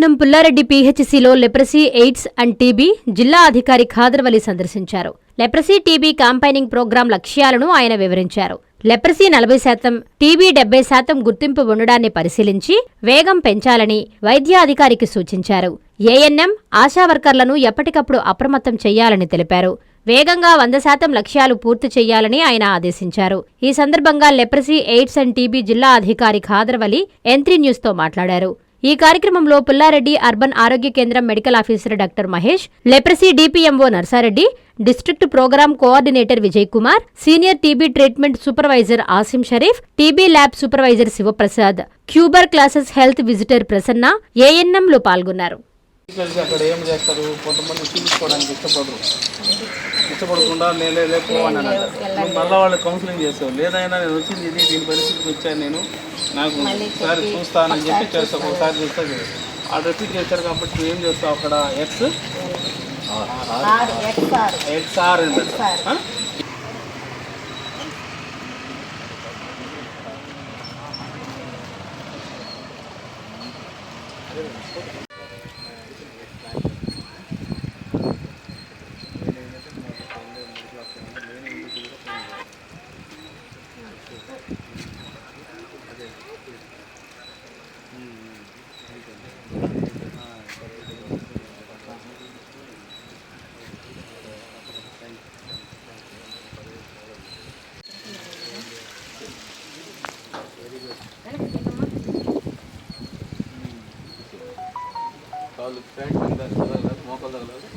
పట్టణం పుల్లారెడ్డి పీహెచ్సిలో leprosy AIDS and TB జిల్లా అధికారి ఖాదర్వలి సందర్శించారు. లెప్రసీ టీబీ కాంపైనింగ్ ప్రోగ్రాం లక్ష్యాలను ఆయన వివరించారు. లెప్రసీ నలభై శాతం టీబీ డెబ్బై శాతం గుర్తింపు ఉండడాన్ని పరిశీలించి వేగం పెంచాలని వైద్యాధికారికి సూచించారు. ఏఎన్ఎం ఆశా వర్కర్లను ఎప్పటికప్పుడు అప్రమత్తం చేయాలని తెలిపారు. వేగంగా వంద శాతం లక్ష్యాలు పూర్తి చేయాలని ఆయన ఆదేశించారు. ఈ సందర్భంగా లెప్రసీ ఎయిడ్స్ అండ్ టీబీ జిల్లా అధికారి ఖాదర్వలి ఎంత్రీ న్యూస్తో మాట్లాడారు. ఈ కార్యక్రమంలో పుల్లారెడ్డి అర్బన్ ఆరోగ్య కేంద్రం medical officer doctor Mahesh leprosy DPMO Narsareddy district programme coordinator Vijay Kumar senior TB treatment supervisor Asim Sharif TB lab supervisor Sivaprasad క్యూబర్ క్లాసెస్ హెల్త్ విజిటర్ ప్రసన్న ఏఎన్ఎంలో పాల్గొన్నారు. అక్కడ ఏం చేస్తారు? కొంతమంది చూపించుకోవడానికి ఇష్టపడరు. ఇష్టపడకుండా నేనే లేకపోవాలి మళ్ళీ వాళ్ళు కౌన్సిలింగ్ చేస్తావు లేదైనా నేను వచ్చింది ఇది దీని పరిస్థితికి వచ్చాను నేను. నాకు ఒకసారి చూస్తానని చెప్పి చేస్తావు ఒకసారి చూస్తా చేయదు. ఆ రిపీట్ చేశారు కాబట్టి నువ్వు ఏం చేస్తావు అక్కడ? ఎక్స్ ఎక్స్ ఆర్ ఆ? కాళ్ళు ప్యాంట్ కింద తగలదు, మోకాలు తగలదు.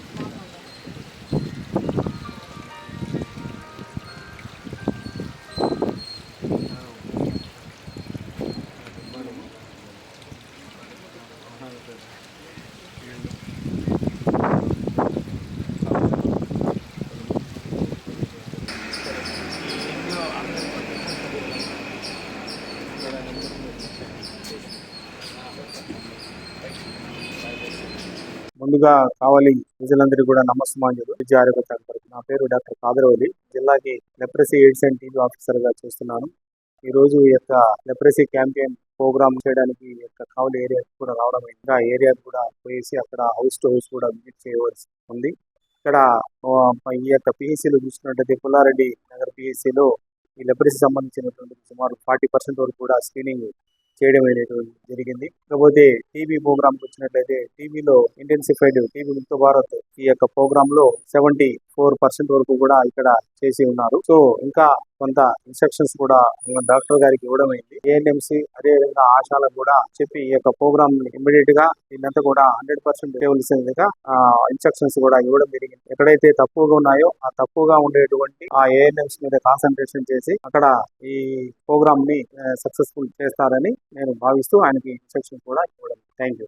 ముందుగా కావాలి ప్రజలందరికీ కూడా నమస్మాంజలు విద్య ఆరోగ్య శాఖ నా పేరు డాక్టర్ కాదరవల్లి. జిల్లాకి లెప్రసీ ఎయిడ్స్ అండ్ టీవీ ఆఫీసర్గా చేస్తున్నాను. ఈ రోజు ఈ యొక్క లెప్రసీ క్యాంపెయిన్ ప్రోగ్రామ్ చేయడానికి ఈ యొక్క కావలి ఏరియాకి కూడా రావడం ఇంకా ఏరియాకి కూడా పోయేసి అక్కడ హౌస్ టు హౌస్ కూడా విజిట్ చేయవలసి ఉంది. ఇక్కడ ఈ యొక్క పిహెసిలో చూసుకున్నట్టయితే పుల్లారెడ్డి నగర్ పిహెసిలో ఈ లెప్రసీ సంబంధించినటువంటి సుమారు ఫార్టీ పర్సెంట్ వరకు కూడా స్క్రీనింగ్ చేయడం అనేటువంటి జరిగింది. కాకపోతే టీవీ ప్రోగ్రామ్ వచ్చినట్లయితే టీవీలో ఇంటెన్సిఫైడ్ టీవీ ముక్త భారత్ ఈ యొక్క ప్రోగ్రామ్లో సెవెంటీ ఫోర్ పర్సెంట్ వరకు కూడా ఇక్కడ చేసి ఉన్నారు. సో ఇంకా కొంత ఇన్స్ట్రక్షన్స్ కూడా డాక్టర్ గారికి ఇవ్వడం అయింది ఏఎన్ఎంసీ అదేవిధంగా ఆశాలకు కూడా చెప్పి ఈ యొక్క ప్రోగ్రామ్ ఇమ్మీడియట్గా దీన్నంతా కూడా హండ్రెడ్ పర్సెంట్ చేయవలసిందిగా ఇన్స్ట్రక్షన్స్ కూడా ఇవ్వడం జరిగింది. ఎక్కడైతే తక్కువగా ఉన్నాయో ఆ తక్కువగా ఉండేటువంటి ఆ ఏఎన్ఎంస్ మీద కాన్సన్ట్రేషన్ చేసి అక్కడ ఈ ప్రోగ్రామ్ని సక్సెస్ఫుల్ చేస్తారని నేను భావిస్తూ ఆయనకి ఇన్స్ట్రక్షన్ కూడా ఇవ్వడం. Thank you